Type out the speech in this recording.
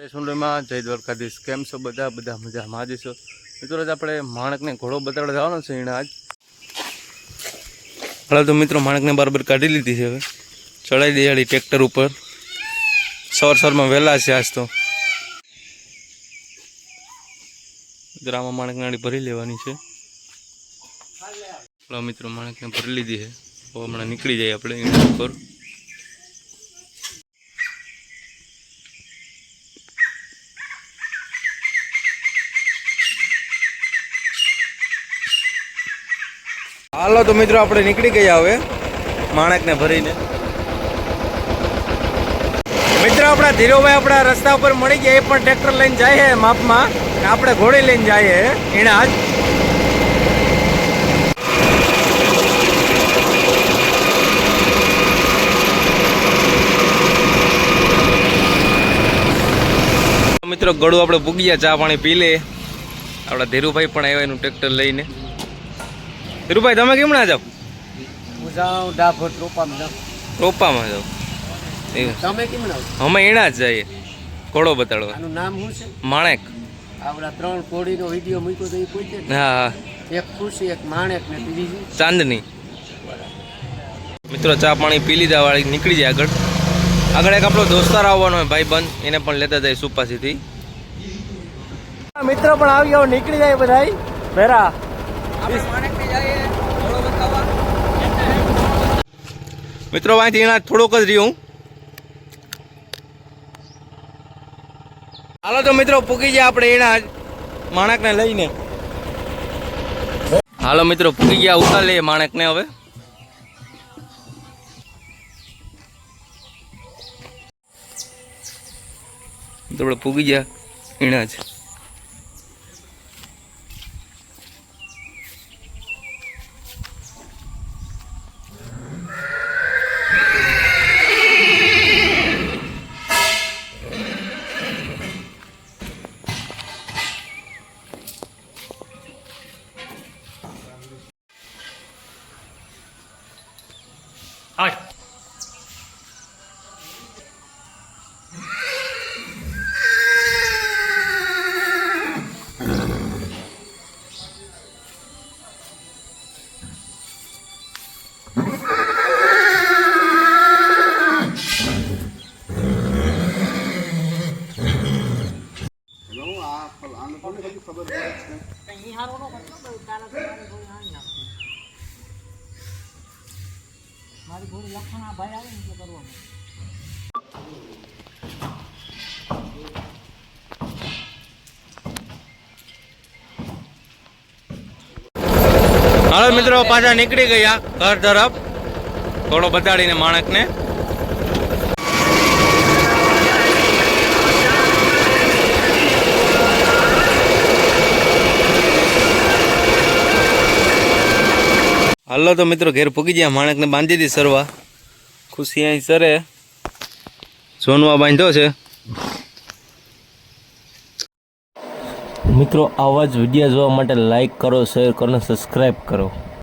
જય સુંદરમાં, જય દ્વારકાધીશ. કેમ છો બધા? બધા મજામાં જ છો. મિત્રો જ આપણે માણકને ઘોડો બતાડવા જવાનો છે એને આજ. હવે તો મિત્રો, માણકને બરાબર કાઢી લીધી છે હવે. ચડાવી દેવાળી ટ્રેક્ટર ઉપર. સવાર સવારમાં વહેલા છે આજ તો. ગ્રામમાં માણક નાળી ભરી લેવાની છે. મિત્રો, માણકને ભરી લીધી છે. હમણાં નીકળી જાય આપણે એના ઉપર. હાલો તો મિત્રો, આપણે નીકળી ગયા હવે માણેકને ભરીને. મિત્રો, આપણા ધીરુભાઈ આપણા રસ્તા ઉપર મળી ગયા, એ પણ ટ્રેક્ટર લઈને જાય છે માપમાં. આપણે ઘોડી લઈને જઈએ એને જ મિત્રો, ગળું આપણે ગયા ચા પાણી પી લે. આપણા ધીરુભાઈ પણ આવ્યા એનું ટ્રેક્ટર લઈને. ધીરુભાઈ તમે કેમણા જાવ હું જાઉં ડાભોર રોપામાં જાઉં. રોપામાં જાવ એવું. તમે અમે એના જ જઈએ. ઘોડો બતાડો આનું નામ શું છે? માણેક. આપણા ત્રણ કોડીનો વીડિયો મૂક્યો તો એ પૂછે હા એક ખુશી એક માણેક ને બીજી ચાંદની. મિત્રો ચા પાણી પી લીધા વાળી નીકળી જાય આગળ. આગળ એક આપણો દોસ્તાર આવવાનો હોય ભાઈ બંધ. એને પણ લેતા જાય સુપાસીથી મિત્રો પણ આવી ગયો નીકળી જાય બધા ભેરા. મિત્રો, અહીંથી એના થોડોક જ રહ્યું. હાલો તો મિત્રો, પૂગી ગયા આપણે એના માણકને લઈને. હાલો મિત્રો, પૂગી ગયા, ઉતાર લઈએ માણકને હવે. આપણે પૂગી ગયા એના જ. મારી ઘોડી આ ભાઈ આવે ને એટલે કરવાનું. હાલો મિત્રો પાછા નીકળી ગયા ઘર તરફ. થોડો બતાડીને માણકને. હાલો તો મિત્રો, ઘેર પૂગી ગયા. માણકને બાંધી દી સરવા. ખુશી અહીં સરે. સોનવા બાંધ્યો છે. મિત્રો, આવા જ વીડિયો જોવા માટે લાઈક કરો શેર કરો અને સબસ્ક્રાઈબ કરો.